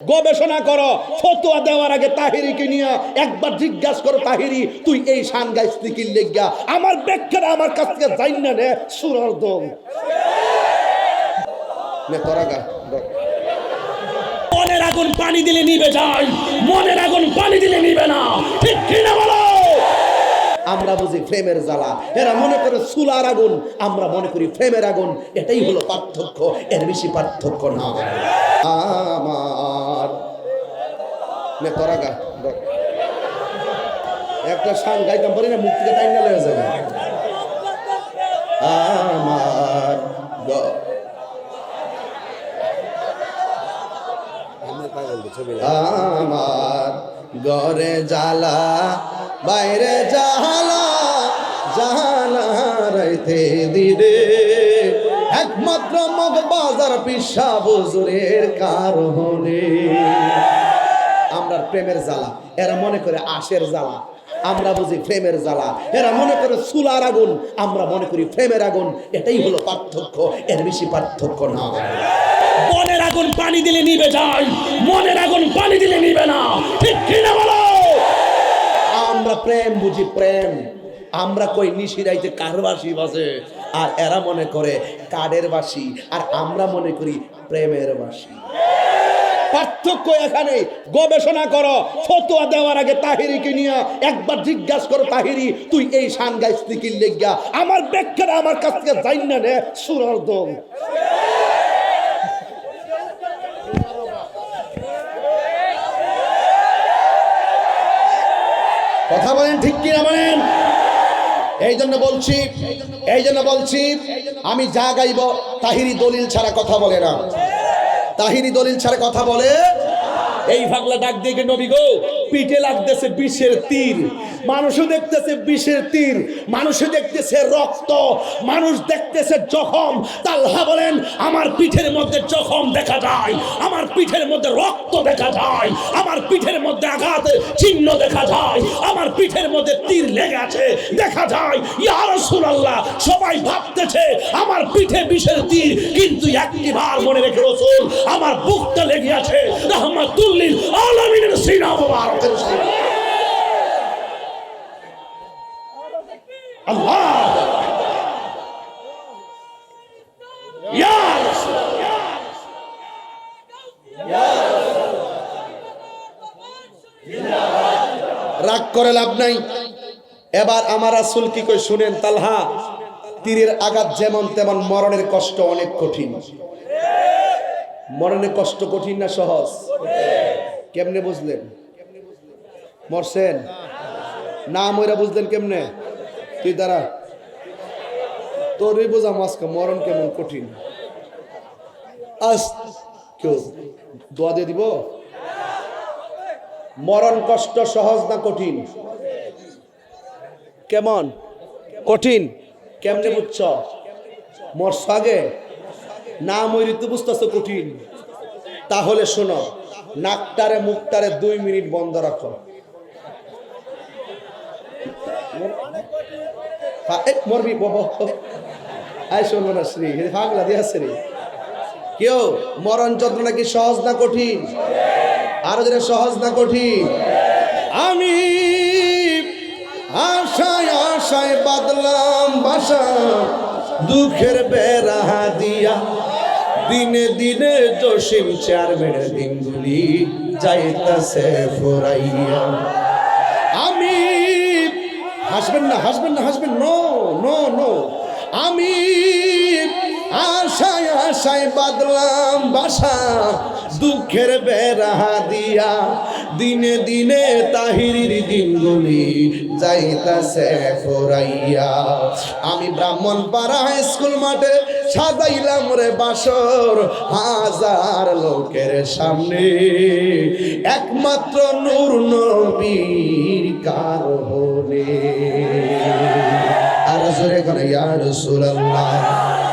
গবেষণা করো, ফতোয়া দেওয়ার আগে তাহিরিকে নিয়ে একবার জিজ্ঞাসা করো, তাহিরি, তুই এই শান কি লেগা আমার ব্যাখ্যাটা আমার কাছ থেকে যাই না রে সুরর দম। তোরা গা মনের আগুন পানি দিলে নিবে যায় মনের আগুন পানি দিলে নিবে না, ঠিক কিনা বলো? আমরা বুঝি ফ্রেমের জ্বালা, এরা মনে করে চুলার আগুন, আমরা মনে করি ফ্রেমের আগুন, এটাই হলো পার্থক্য, এর বেশি পার্থক্য না। আমার নে, তোরা গা। একটা সান গাইতাম, পারি না মুখ থেকে টাইম হয়ে যাবে। আমার আমার ঘরে জ্বালা, বাইরে জালা জালা রাইতে দিরে একমাত্র মগ বাজার পিসা বুজুরের কারণে। প্রেমের জ্বালা। এরা মনে করে আশের জ্বালা। আমরা বুঝি প্রেমের জ্বালা। এরা মনে করে চুলার আগুন। আমরা মনে করি প্রেমের আগুন। এটাই হলো পার্থক্য। এর বেশি পার্থক্য না। মনের আগুন পানি দিলে নিবে যায় মনের আগুন পানি দিলে নিবে না। ঠিক কিনা বলো? আমরা প্রেম বুঝি প্রেম। আমরা কই নিশিরাইতে কারবাসী বাজে? আর এরা মনে করে কাঠের বাসি? আর আমরা মনে করি প্রেমের বাসি। পার্থক্য এখানে। গবেষণা করো, ফতোয়া দেওয়ার আগে তাহিরিকে নিয়ে একবার জিজ্ঞাসা করো, তাহিরি, তুই এই শান গাইছলি কি লেগা আমার ব্যাখ্যাটা আমার কাছ থেকে যাই না। রে সুরর দম। কথা বলেন ঠিক কিনা বলেন? এই জন্য বলছি, এই জন্য বলছি, আমি যা গাইব তাহিরি দলিল ছাড়া কথা বলে না। তাহিরি দলিল ছাড়া কথা বলে। এই ভাগলা ডাক দিয়ে নবী গো? পিঠে লাগতেছে বিষের তীর। মানুষও দেখতেছে বিষের তীর মানুষও দেখতেছে রক্ত, মানুষ দেখতেছে জখম। তাল্হা বলেন, আমার পিঠের মধ্যে জখম দেখা যায়, আমার পিঠের মধ্যে রক্ত দেখা যায়, আমার পিঠের মধ্যে আঘাতের চিহ্ন দেখা যায়, আমার পিঠের মধ্যে তীর লেগে আছে, দেখা যায়। ইয়া রাসূলুল্লাহ, সবাই ভাবতেছে, আমার পিঠে বিষের তীর, কিন্তু একটি বার মনে রেখে রসুল, আমার বুকটা লেগে আছে। রহমাতুল্লিল আলামিনের সিনা মুবারকের সাথে। রাগ করে লাভ নাই। এবার আমার আসল কি কই শুনেন, তালহা, তীরের আঘাত যেমন তেমন মরণের কষ্ট অনেক কঠিন। মরণের কষ্ট কঠিন না সহজ? কেমনে বুঝলেন? মরছেন? না মইরা বুঝলেন কেমনে? তুই দাঁড়া। তোরই বোঝা মাস্কা মরণ কেমন কঠিন। আস, কেউ দোয়া দিয়ে দিব? মরণ কষ্ট সহজ না কঠিন? কেমন? কঠিন। কেমনে বুঝছ? মরছ আগে না মরি তো বুঝতেছ কঠিন। তাহলে শোনো, নাকটারে মুখটারে দুই মিনিট বন্ধ রাখো। মরবি শোনো না শ্রী পাগলা দিয়া শ্রী কেউ মরণ যন্ত্রণা কি সহজ না কঠিন? আরও যেটা সহজ না কঠিন? আমি আশায় আশায় বাদলাম বাসা, দুঃখের বেড়া দিয়া দিনে দিনে জসিম চেয়ারম্যানের দিনগুলি যাইতাছে ফোরাইয়া। আমি হাসবেন না হাসবেন না, হাসবেন নো নো নো আমি আশায় বাদলাম বাসা, দুঃখের বেড়া দিয়া। দিনে দিনে তাহিরির দিনগুলি যাইতাছে ফোরাইয়া। আমি ব্রাহ্মণ পাড়া স্কুল মাঠে সাজাইলাম রে বাসর হাজার লোকের সামনে। একমাত্র নূর নবীর কারণে। আর জোরে করে ইয়া রাসূলুল্লাহ।